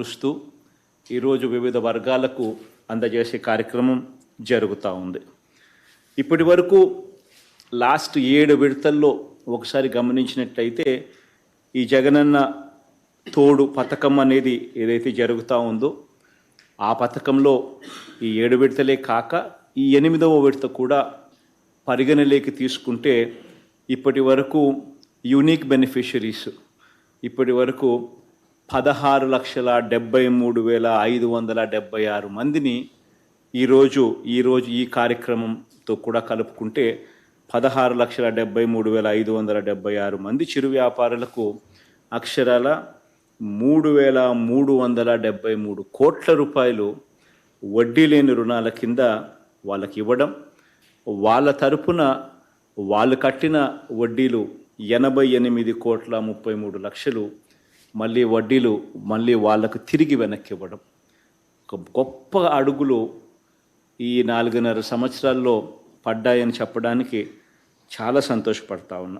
చూస్తూ ఈరోజు వివిధ వర్గాలకు అందజేసే కార్యక్రమం జరుగుతూ ఉంది. ఇప్పటి వరకు లాస్ట్ ఏడు విడతల్లో ఒకసారి గమనించినట్లయితే ఈ జగనన్న తోడు పథకం అనేది ఏదైతే జరుగుతూ ఉందో ఆ పథకంలో ఈ ఏడు విడతలే కాక ఈ ఎనిమిదవ విడత కూడా పరిగణలోకి తీసుకుంటే ఇప్పటి వరకు యూనిక్ బెనిఫిషరీస్ ఇప్పటి వరకు పదహారు లక్షల డెబ్బై మూడు వేల ఐదు వందల డెబ్బై ఆరు మందిని ఈరోజు ఈరోజు ఈ కార్యక్రమంతో కూడా కలుపుకుంటే పదహారు లక్షల డెబ్బై మూడు వేల ఐదు వందల డెబ్బై ఆరు మంది చిరు వ్యాపారులకు అక్షరాల మూడు వేల మూడు వందల డెబ్బై మూడు కోట్ల రూపాయలు వడ్డీ లేని రుణాల కింద వాళ్ళకి ఇవ్వడం వాళ్ళ తరపున వాళ్ళు కట్టిన వడ్డీలు ఎనభై ఎనిమిది కోట్ల ముప్పై మూడు లక్షలు మళ్ళీ వడ్డీలు మళ్ళీ వాళ్ళకు తిరిగి వెనక్కి ఇవ్వడం. ఒక గొప్ప అడుగులు ఈ నాలుగున్నర సంవత్సరాల్లో పడ్డాయని చెప్పడానికి చాలా సంతోషపడతా ఉన్నా.